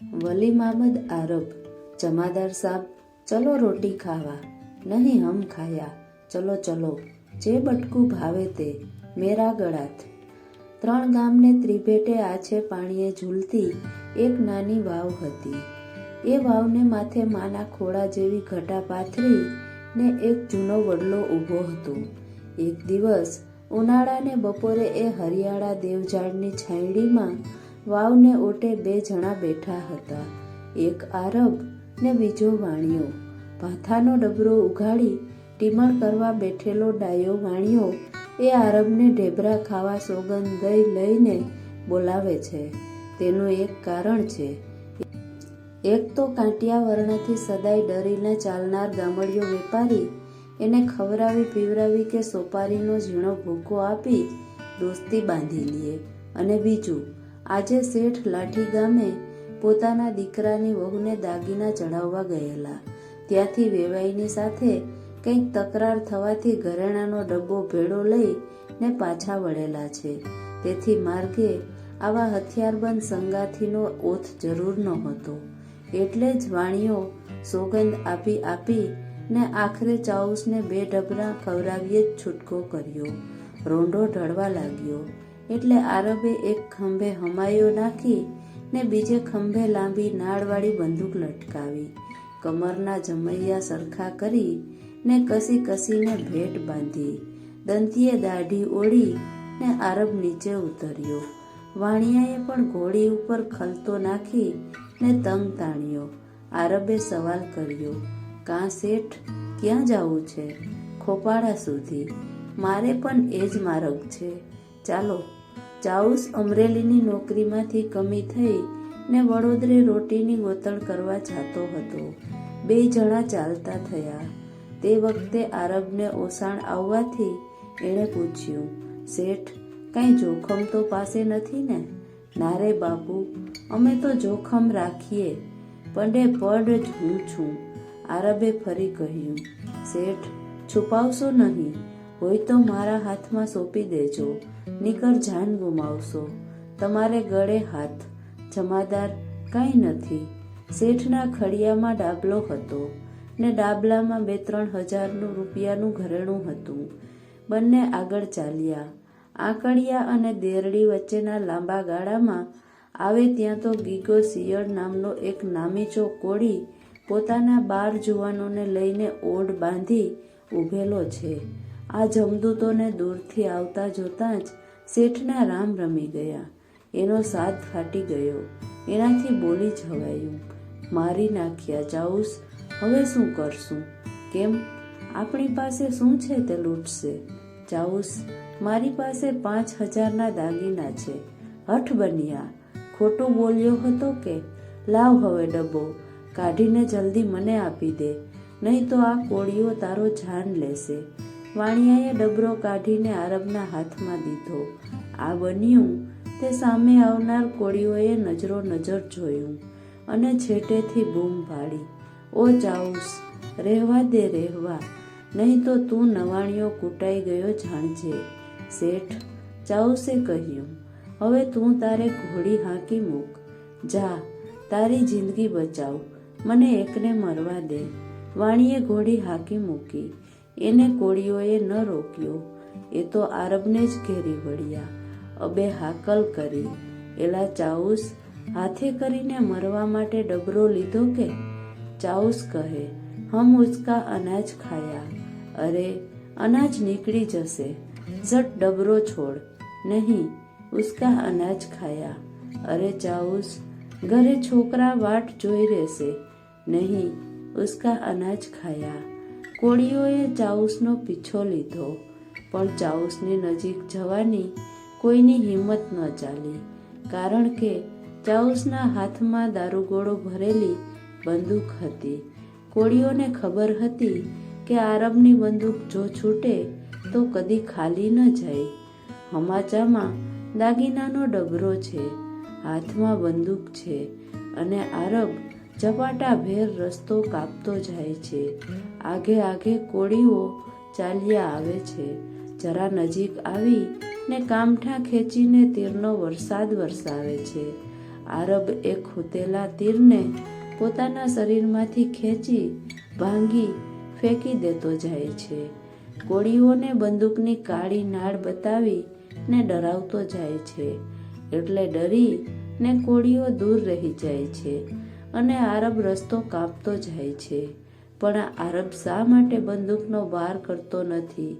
વલી મામદ આરબ, જમાદાર સાબ, ચલો રોટી ખાવા, નહીં હમ ખાયા, ચલો ચલો, જે બટકું ભાવે તે, મેરા ગળાત. ત્રણ ગામને ત્રિભેટે આછે પાણીએ ઝૂલતી એક નાની વાવ હતી. એ વાવને માથે માના ખોળા જેવી ઘટા પાથરી ને એક જૂનો વડલો ઊભો હતો. એક દિવસ ઉનાળાને બપોરે એ હરિયાળા દેવઝાડની છાંયડીમાં વાવને ઓટે બે જણા બેઠા હતા. એક આરબ ને બીજો વાણિયો. ભાથાનો ડબરો ઉઘાડી ટીમણ કરવા બેઠેલો ડાયો વાણિયો એ આરબને ઢેબરા ખાવા સોગંદ દઈ લઈને બોલાવે છે. તેનું એક કારણ છે. એક તો કાંટિયા વર્ણથી સદાય ડરીને ચાલનાર ગામડિયો વેપારી એને ખવરાવી પીવરાવી કે સોપારીનો ઝીણો ભૂકો આપી દોસ્તી બાંધી લે. અને બીજું આજે શેઠ લાઠી ગામે પોતાના દીકરાની વહુને દાગીના ચડાવવા ગયેલા. ત્યાંથી વેવાઈની સાથે કંઈક તકરાર થવાથી ઘરેણાનો ડબ્બો ભેળો લઈ ને પાછા વળેલા છે. તેથી માર્ગે આવા હથિયારબંધ સંગાથીનો ઓથ જરૂર નહોતો. એટલે જ વાણીઓ સોગંદ આપી આપી ને આખરે ચાઉસને બે ડબરા ખવડાવીએ જ છૂટકો કર્યો. રોંઢો ઢળવા લાગ્યો. એટલે આરબે એક ખંભે હમાયો નાખી ને બીજે ખંભે લાંબી નાળવાળી બંદૂક લટકાવી. કમરના જમૈયા સરખા કરી ને કસી કસીને ભેટ બાંધી. દંતીએ દાઢી ઓળી ને આરબ નીચે ઉતર્યો. વાણિયાએ પણ ઘોડી ઉપર ખલતો નાખી ને તંગ તાણ્યો. આરબે સવાલ કર્યો, કાં શેઠ, ક્યાં જવું છે? ખોપાડા સુધી. મારે પણ એ જ માર્ગ છે. ચાલો ચાઉસ અમરેલીની નોકરીમાંથી કમી થઈ ને વડોદરે રોટીની ગોતણ કરવા જતો હતો. બે જણા ચાલતા થયા. તે વખતે આરબને ઓસાણ આવવાથી એણે પૂછ્યું, શેઠ, કાંઈ જોખમ તો પાસે નથી ને? નારે બાપુ, અમે તો જોખમ રાખીએ પંડે પડ જ હું છું. આરબે ફરી કહ્યું, શેઠ, છુપાવશો નહીં, હોય તો મારા હાથમાં સોંપી દેજો. નીકર જાન ગુમાવશો. તમારે ગળે હાથ. જમાદાર કાંઈ નથી. શેઠના ખડિયામાં ડાબલો હતો ને ડાબલામાં બે ત્રણ હજારનું રૂપિયાનું ઘરેણું હતું. બંને આગળ ચાલ્યા. આંકડિયા અને દેરડી વચ્ચેના લાંબા ગાળામાં આવે ત્યાં તો ગીગો સિયળ નામનો એક નામીચો કોળી પોતાના બાર જુવાનોને લઈને ઓઢ બાંધી ઊભેલો છે. આ જમદૂતોને દૂરથી આવતા જોતાં જ શેઠના રામ રમી ગયા. એનો સાથ ફાટી ગયો. એનાથી બોલી જવાયું, મારી નાખ્યા જાઉસ, હવે શું કરશું? કેમ? આપણી પાસે શું છે તે લૂંટશે? જાઉસ, મારી પાસે પાંચ હજારના દાગીના છે. હઠ બન્યા. ખોટું બોલ્યો હતો કે, લાવ હવે ડબ્બો, કાઢીને જલ્દી મને આપી દે. નહીં તો આ કોળીઓ તારો જાન લેશે. વાણિયાએ ડબરો કાઢીને આરબના હાથમાં દીધો. આ બન્યું, તે સામે આવનાર કોળીઓએ નજરો નજર જોયું અને છેટેથી બૂમ પાડી. ઓ ચાઉસ, રહેવા દે, રહેવા. નહીં તો તું નવાણીઓ કૂટાઈ ગયો જાણજે. શેઠ ચાઉસે કહ્યું, હવે તું તારે ઘોડી હાંકી મૂક. જા, તારી જિંદગી બચાવ. મને એકને મરવા દે. વાણીએ ઘોડી હાંકી મૂકી. એને કોળીઓએ ન રોક્યો. એ તો આરબને જ ઘેરી વળ્યા. અબે હાકલ કરી. એલા ચાઉસ, હાથે કરીને મરવા માટે ડબરો લીધો કે? ચાઉસ કહે, હમ ઉસકા અનાજ ખાયા. અરે, અનાજ નીકળી જશે. ઝટ ડબરો છોડ. નહીં, ઉસકા અનાજ ખાયા. અરે ચાઉસ, ઘરે છોકરા વાટ જોઈ રહેશે. નહીં, ઉસકા અનાજ ખાયા. કોળીઓએ ચાઉસનો પીછો લીધો, પણ ચાઉસની નજીક જવાની કોઈની હિંમત ન ચાલી, કારણ કે ચાઉસના હાથમાં દારૂગોળો ભરેલી બંદૂક હતી. કોળીઓને ખબર હતી કે આરબની બંદૂક જો છૂટે તો કદી ખાલી ન જાય. હમાચામાં દાગીનાનો ડબરો છે, હાથમાં બંદૂક છે અને આરબ ઝપાટા ભેર રસ્તો કાપતો જાય છે. આગે આગે કોળીઓ ચાલ્યા આવે છે. જરા નજીક આવી ને કામઠા ખેંચીને તીરનો વરસાદ વરસાવે છે. આરબ એ ખૂતેલા તીરને પોતાના શરીરમાંથી ખેંચી ભાંગી ફેંકી દેતો જાય છે. કોળીઓને બંદૂકની કાળી નાળ બતાવી ને ડરાવતો જાય છે. એટલે ડરી ને કોળીઓ દૂર રહી જાય છે. અને આરબ રસ્તો કાપતો જાય છે. પણ આરબ શા માટે બંદૂકનો વાર કરતો નથી?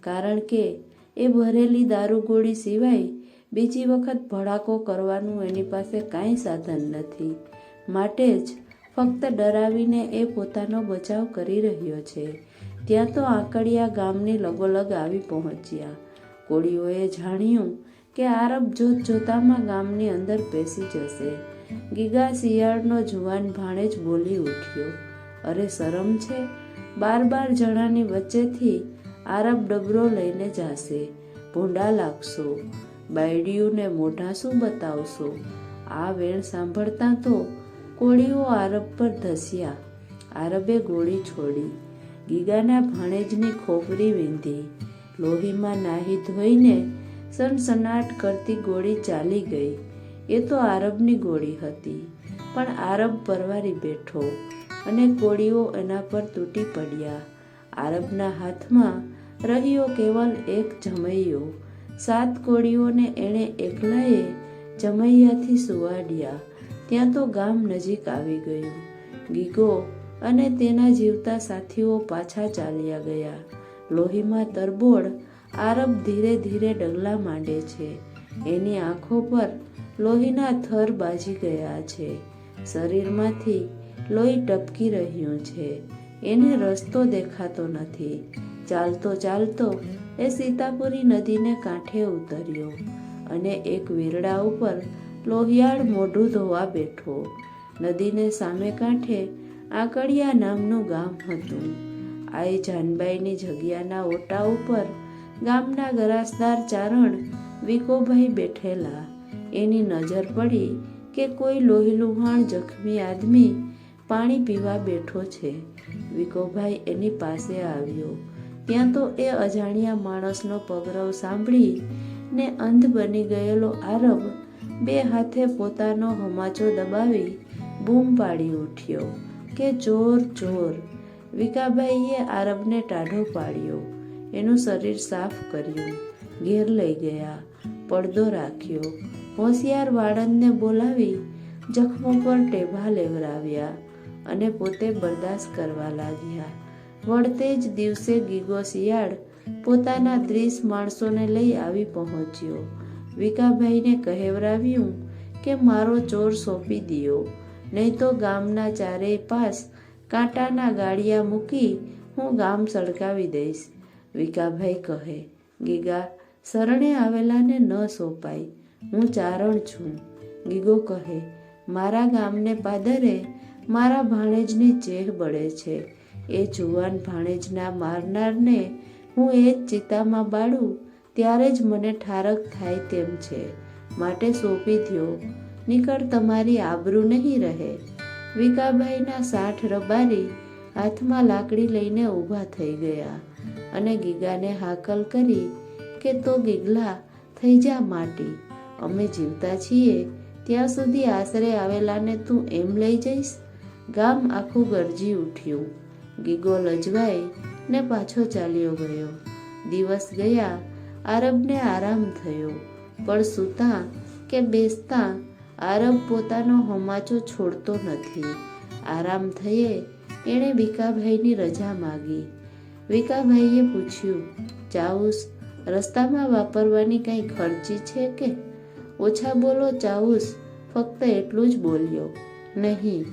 કારણ કે એ ભરેલી દારૂગોળી સિવાય બીજી વખત ભડાકો કરવાનું એની પાસે કાંઈ સાધન નથી. માટે જ ફક્ત ડરાવીને એ પોતાનો બચાવ કરી રહ્યો છે. ત્યાં તો આંકડિયા ગામની લગોલગ આવી પહોંચ્યા. કોળીઓએ જાણ્યું કે આરબ જોત જોતામાં ગામની અંદર પેસી જશે. ગીગા શિયાળનો જુવાન ભાણેજ બોલી ઉઠ્યો. અરે શરમ છે? બાર બાર જણાની વચ્ચેથી આરબ ડબરો લઈને જાશે. ભૂંડા લાગશો. બાયડીયુને મોઢા શું બતાવશો? આ વેણ સાંભળતા તો કોળીઓ આરબ પર ધસ્યા. આરબે ગોળી છોડી. ગીગાના ભાણેજની ખોપરી વીંધી. લોહીમાં નાહી ધોઈને સનસનાટ કરતી ગોળી ચાલી ગઈ. એ તો આરબની ગોળી હતી. પણ આરબ પરવારી બેઠો અને કોળીઓ એના પર તૂટી પડ્યા. આરબના હાથમાં રહ્યો કેવલ એક જમૈયો. સાત કોળીઓને એણે એકલાએ જમૈયાથી સુવાડ્યા. ત્યાં તો ગામ નજીક આવી ગયું. ગીગો અને તેના જીવતા સાથીઓ પાછા ચાલ્યા ગયા. લોહીમાં તરબોળ આરબ ધીરે ધીરે ડગલા માંડે છે. એની આંખો પર લોહીના થર બાજી ગયા છે. શરીરમાંથી લોહી ટપકી રહ્યું છે. એને રસ્તો દેખાતો નથી. ચાલતો ચાલતો એ સીતાપુરી નદીને કાંઠે ઉતર્યો અને એક વીરડા ઉપર લોહિયાળ મોઢું ધોવા બેઠો. નદીને સામે કાંઠે આકડિયા નામનું ગામ હતું. આઈ જાનબાઈની જગ્યાના ઓટા ઉપર ગામના ગરાસદાર ચારણ વિકોભાઈ બેઠેલા એની નજર પડી કે કોઈ લોહીલુહાણ જખમી આદમી પાણી પીવા બેઠો છે. વિકોભાઈ એની પાસે આવ્યો. ત્યાં તો એ અજાણ્યા માણસનો પગરવ સાંભળી ને અંધ બની ગયેલો આરબ બે હાથે પોતાનો હમાચો દબાવી બૂમ પાડી ઉઠ્યો કે ચોર ચોર વિકાભાઈએ આરબને ટાઢો પાડ્યો. એનું શરીર સાફ કર્યું. ઘેર લઈ ગયા. પડદો રાખ્યો. હોશિયાર વાળંદને બોલાવી જખમો પર ટેભા લેવરાવ્યા અને પોતે બરદાસ્ત કરવા લાગ્યા. વળતે જ દિવસે ગીગો શિયાળ પોતાના ત્રીસ માણસોને લઈ આવી પહોંચ્યો. વિકાભાઈને કહેવરાવ્યું કે મારો ચોર સોંપી દિયો, નહીં તો ગામના ચારેય પાસ કાંટાના ગાડિયા મૂકી હું ગામ સળગાવી દઈશ. વિકાભાઈ કહે, ગીગા, શરણે આવેલાને ન સોંપાય. હું ચારણ છું. ગીગો કહે, મારા ગામને પાદરે મારા ભાણેજની ચેહ બળે છે. એ જુવાન ભાણેજના મારનારને હું એ જ ચિતામાં બાળું, ત્યારે જ મને ઠારક થાય તેમ છે. માટે સોંપી થયો નીકળ તમારી આબરૂ નહીં રહે. વિકાભાઈના સાઠ રબારી હાથમાં લાકડી લઈને ઊભા થઈ ગયા અને ગીગાને હાકલ કરી કે તો ગીગલા થઈ જા માટી. અમે જીવતા છીએ, ત્યાં સુધી આશરે આવેલાને તું એમ લઈ જઈશ? ગામ આખું ગરજી ઉઠ્યું. ગીગો લજવાઈ ને પાછો ચાલ્યો ગયો. દિવસ ગયા, આરબને આરામ થયો. પણ સૂતા કે બેસતા, આરબ પોતાનો હોમાચો છોડતો નથી. આરામ થયે, એણે ભીકાભાઈની રજા માગી. ભીકાભાઈએ પૂછ્યું ચાઉસ રસ્તામાં વાપરવાની કંઈ ખર્ચી છે કે? ઓછા બોલો ચાઉસ. ફક્ત એટલું જ બોલ્યો. નહીં.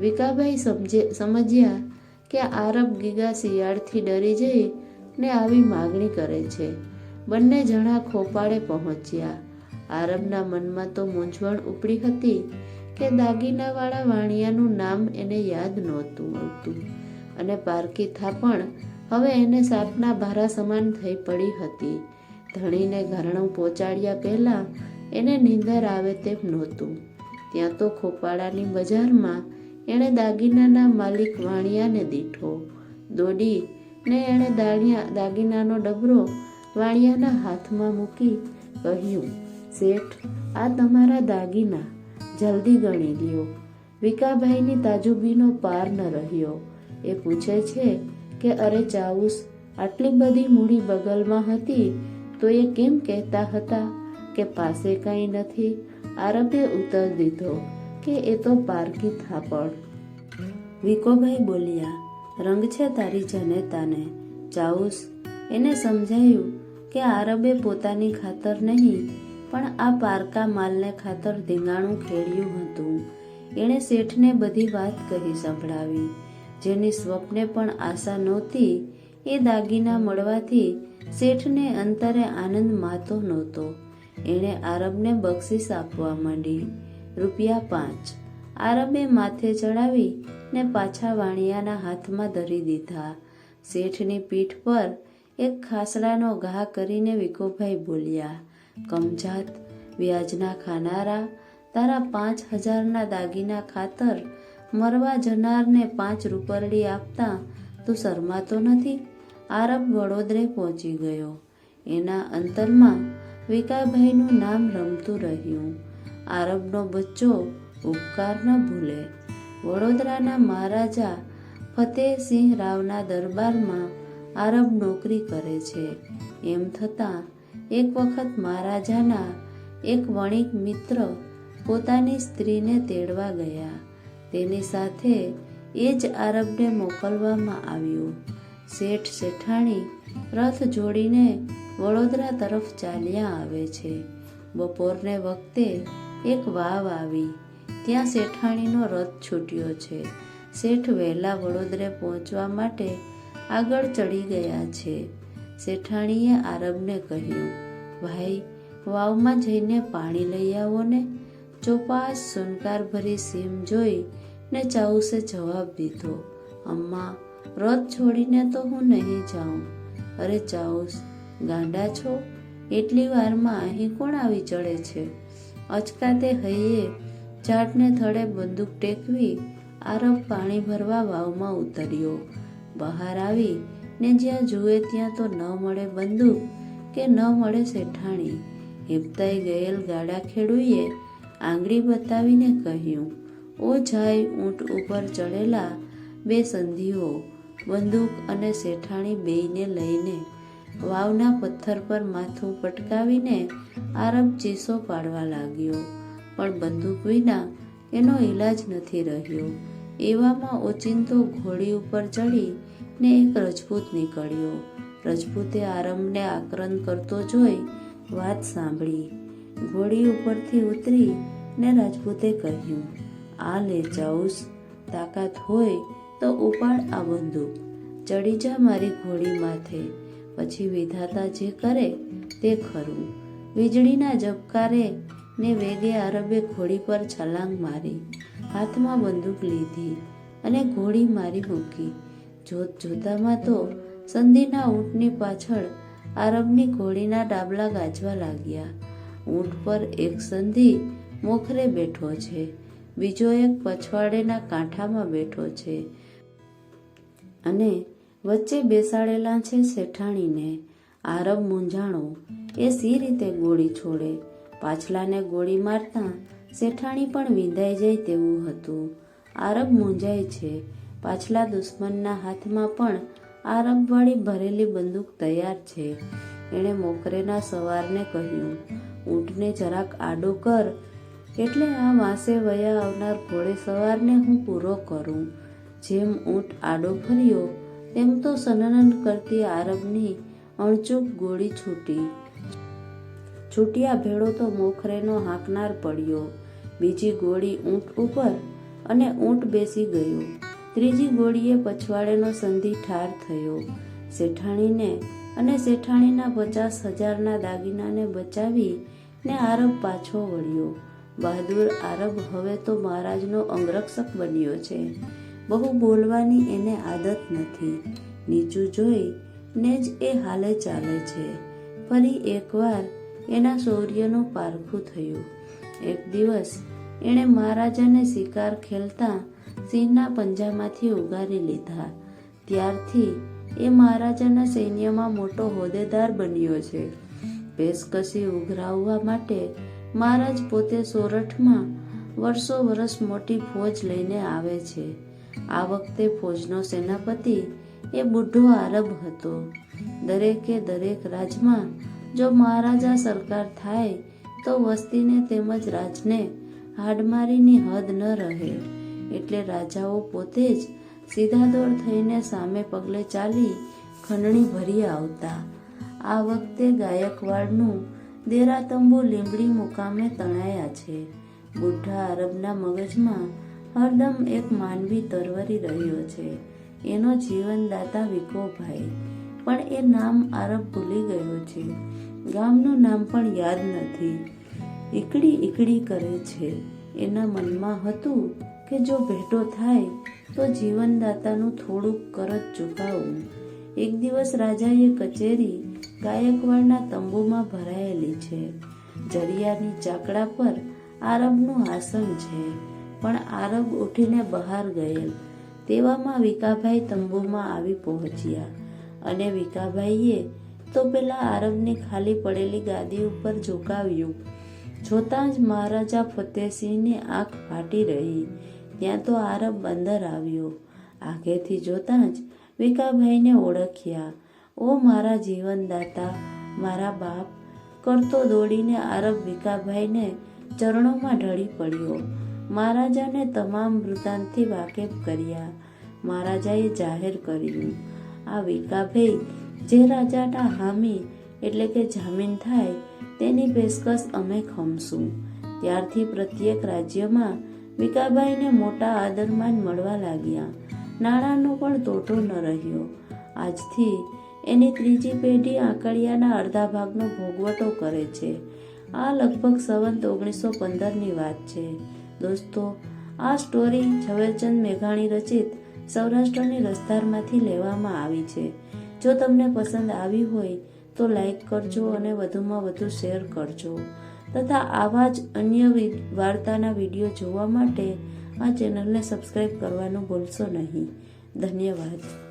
વિકાભાઈ સમજે, સમજ્યા કે આરબ ગીગા શિયાળથી ડરી જઈ ને આવી માગણી કરે છે. બંને જણા ખોપાળે પહોંચ્યા. આરબના મનમાં તો મૂંઝવણ ઉપડી હતી કે દાગીનાવાળા વાણિયાનું નામ એને યાદ નહોતું આવતું અને પારકી થાપણ હવે એને સાપના ભારા સમાન થઈ પડી હતી. ધણીને ઘરણું પહોંચાડ્યા પહેલાં એને નીંદર આવે તેમ નહોતું. ત્યાં તો ખોપાળાની બજારમાં એણે દાગીનાના માલિક વાણિયાને દીઠો. દોડી ને એણે દાણિયા, દાગીનાનો ડબરો વાણિયાના હાથમાં મૂકી કહ્યું, શેઠ, આ તમારા દાગીના. જલ્દી ગણી લ્યો. વિકાભાઈની તાજુબીનો પાર ન રહ્યો. એ પૂછે છે કે, અરે ચાઉસ, આટલી બધી મૂડી બગલમાં હતી તો એ કેમ કહેતા હતા? કે પાસે કંઈ નથી આરબે ઉત્તર દીધો કે એ તો પારકી થાપડ વિકોભાઈ બોલ્યા, રંગ છે તારી જનેતાને ચાઉસ એને સમજાયું કે આરબે પોતાની ખાતર નહીં, પણ આ પારકા માલને ખાતર ધીંગાણું ખેડ્યું હતું. એણે શેઠને બધી વાત કહી સંભળાવી. જેની સ્વપ્ને પણ આશા નહોતી, એ દાગીના મળવાથી શેઠને અંતરે આનંદ માતો નહોતો. એણે આરબને બક્ષિસ આપવા માંડી. રૂપિયા પાંચ. આરબે માથે ચડાવી ને પાછા વાણિયાના હાથમાં ધરી દીધા. શેઠની પીઠ પર એક ખાસડાનો ઘા કરીને વિકોભાઈ બોલ્યા, કમજાત, વ્યાજના ખાનારા, તારા પાંચ હજારના દાગીના ખાતર મરવા જનારને પાંચ રૂપરડી આપતા તું શરમાતો નથી? આરબ વડોદરે પહોંચી ગયો. એના અંતરમાં વિકાભાઈનું નામ રમતું રહ્યું. આરબનો બચ્ચો ઉપકાર ન ભૂલે. વડોદરાના મહારાજા ફતેહસિંહ રાવના દરબારમાં આરબ નોકરી કરે છે. એમ થતાં એક વખત મહારાજાના એક વણિક મિત્ર પોતાની સ્ત્રીને તેડવા ગયા. તેની સાથે એ જ આરબને મોકલવામાં આવ્યું. શેઠ શેઠાણી રથ જોડીને વડોદરા તરફ ચાલ્યા આવે છે. બપોરને વખતે એક વાવ આવી. ત્યાં શેઠાણીનો રથ છૂટ્યો છે. શેઠ વહેલા વડોદરે પહોંચવા માટે આગળ ચડી ગયા છે. શેઠાણીએ આરબને કહ્યું, ભાઈ, વાવમાં જઈને પાણી લઈ આવો ને. ચોપાસ, સુનકાર ભરી સીમ જોઈ ને ચાઉસે જવાબ દીધો, અમ્મા, રથ છોડીને તો હું નહીં જાઉં. અરે, ચાઉસ ગાંડા છો? એટલી વારમાં અહીં કોણ આવી ચડે છે? અચકાતે હૈયે ચાટને થડે બંદૂક ટેકવી આરબ પાણી ભરવા વાવમાં ઉતર્યો. બહાર આવી ને જ્યાં જુએ ત્યાં તો ન મળે બંદૂક કે ન મળે શેઠાણી. હિપતાઈ ગયેલ ગાડા ખેડૂએ આંગળી બતાવીને કહ્યું, ઓ જાય ઊંટ ઉપર ચડેલા બે સંધિઓ, બંદૂક અને શેઠાણી બેયને લઈને વાવના પથ્થર પર માથું પટકાવીને આરબ ચીસો પાડવા લાગ્યો. પણ બંદૂક વિના એનો ઈલાજ નથી રહ્યો. એવામાં ઓચિંતો ઘોડી ઉપર ચડી ને એક રજપૂત નીકળ્યો. રજપૂતે આરંભને આક્રંદ કરતો જોઈ વાત સાંભળી. ઘોડી ઉપરથી ઉતરી ને રાજપૂતે કહ્યું, આ લે જાઉસ, તાકાત હોય તો ઉપાડ આ બંદૂક. ચડી જા મારી ઘોડી માથે. પછી વિધાતા જે કરે તે ખરું. વીજળીના ઝબકારે ને વેગે આરબે ઘોડી પર છલાંગ મારી. હાથમાં બંદૂક લીધી અને ઘોડી મારી મૂકી. જોત જોતામાં તો સંધિના ઊંટની પાછળ આરબની ઘોડીના ડાબલા ગાજવા લાગ્યા. ઊંટ પર એક સંધિ મોખરે બેઠો છે. બીજો એક પછવાડેના કાંઠામાં બેઠો છે. અને વચ્ચે બેસાડેલા છે શેઠાણીને. આરબ મૂંઝાણો. એ સી રીતે ગોળી છોડે. પાછલાને ગોળી મારતા શેઠાણી પણ વિંધાઈ જાય તેવું હતું. આરબ મૂંઝાય છે. પાછલા દુશ્મનના હાથમાં પણ આરબવાળી ભરેલી બંદૂક તૈયાર છે. એણે મોકરેના સવારને કહ્યું, ઊંટને જરાક આડો કર. એટલે આ માસે વયા આવનાર ઘોડે સવારને હું પૂરો કરું. જેમ ઊંટ આડો ફર્યો તેમ તો સનનન કરતી આરબની અણચૂક ગોળી છૂટી. છૂટ્યા ભેળો તો મોખરેનો હાંકનાર પડ્યો. બીજી ગોળી ઊંટ ઉપર અને ઊંટ બેસી ગયો. ત્રીજી ગોળીએ પછવાડેનો સંધિ ઠાર થયો. શેઠાણીને અને શેઠાણીના પચાસ હજારના દાગીનાને બચાવી ને આરબ પાછો વળ્યો. બહાદુર આરબ હવે તો મહારાજનો અંગરક્ષક બન્યો છે. બહુ બોલવાની એને આદત નથી. નીચું જોઈ ને જ એ હાલે ચાલે છે. ફરી એકવાર એના શૌર્યનું પારખું થયું. એક દિવસ એણે મહારાજાને શિકાર ખેલતા સિંહના પંજામાંથી ઉગારી લીધા. ત્યારથી એ મહારાજાના સૈન્યમાં મોટો હોદ્દેદાર બન્યો છે. પેશકશી ઉઘરાવવા માટે મહારાજ પોતે સોરઠમાં વર્ષો વર્ષ મોટી ફોજ લઈને આવે છે. આ વખતે ફોજનો સેનાપતિ એ બુઢો આરબ હતો. દરેકે દરેક રાજમાં જો મહારાજા સરકાર થાય, તો વસ્તીને તેમજ રાજને હાડમારીની હદ ન રહે. એટલે રાજાઓ પોતે જ સીધા દોર થઈને સામે પગલે ચાલી ખંડણી ભરી આવતા. આ વખતે ગાયકવાડનું દેરા તંબુ લીંબડી મુકામે તણાયા છે. બુઢા આરબના મગજમાં હરદમ એક માનવી તરવરી રહ્યો છે. એનો જીવનદાતા વિકોભાઈ. પણ એ નામ આરબ ભૂલી ગયો છે. ગામનું નામ પણ યાદ નથી. ઈકડી ઈકડી કરે છે. એના મનમાં હતું કે જો ભેટો થાય, તો જીવનદાતાનું થોડુંક કરજ ચૂકવું. એક દિવસ રાજાએ કચેરી ગાયકવાડના તંબુમાં ભરાયેલી છે. જરિયાની ચાકડા પર આરબનું આસન છે. પણ આરબ ઉઠીને બહાર ગયેલ. તેવામાં વિકાભાઈ તંબુમાં આવી પહોંચ્યા. અને વિકાભાઈએ તો પેલા આરબની ખાલી પડેલી ગાદી ઉપર ઝુકાવ્યું. જોતાં જ મહારાજા ફતેહસિંહની આંખ ફાટી રહી. ત્યાં તો આરબ અંદર આવ્યો. આગેથી જોતાં જ વિકાભાઈને ઓળખ્યા. ઓ મારા જીવનદાતા, મારા બાપ, કરતો દોડીને આરબ વિકાભાઈને ચરણોમાં ઢળી પડ્યો. મહારાજાને તમામ વૃતાંતથી વાકેફ કર્યા. મહારાજાએ જાહેર કર્યું, આ વિકાભાઈ જે રાજાના હામી એટલે કે જામીન થાય, તેની પેશકશ અમે ખમશું. ત્યારથી પ્રત્યેક રાજ્યમાં વિકાભાઈને મોટા આદરમાન મળવા લાગ્યા. નાણાંનો પણ તોટો ન રહ્યો. આજથી એની ત્રીજી પેઢી આંકડિયાના અડધા ભાગનો ભોગવટો કરે છે. આ લગભગ સંવંત ઓગણીસો પંદરની વાત છે. દોસ્તો, આ સ્ટોરી ઝવેરચંદ મેઘાણી રચિત સૌરાષ્ટ્રની રસધારમાંથી લેવામાં આવી છે. જો તમને પસંદ આવી હોય તો લાઈક કરજો અને વધુમાં વધુ શેર કરજો. તથા આવા જ અન્ય વાર્તાના વીડિયો જોવા માટે આ ચેનલને સબસ્ક્રાઈબ કરવાનું ભૂલશો નહીં. ધન્યવાદ.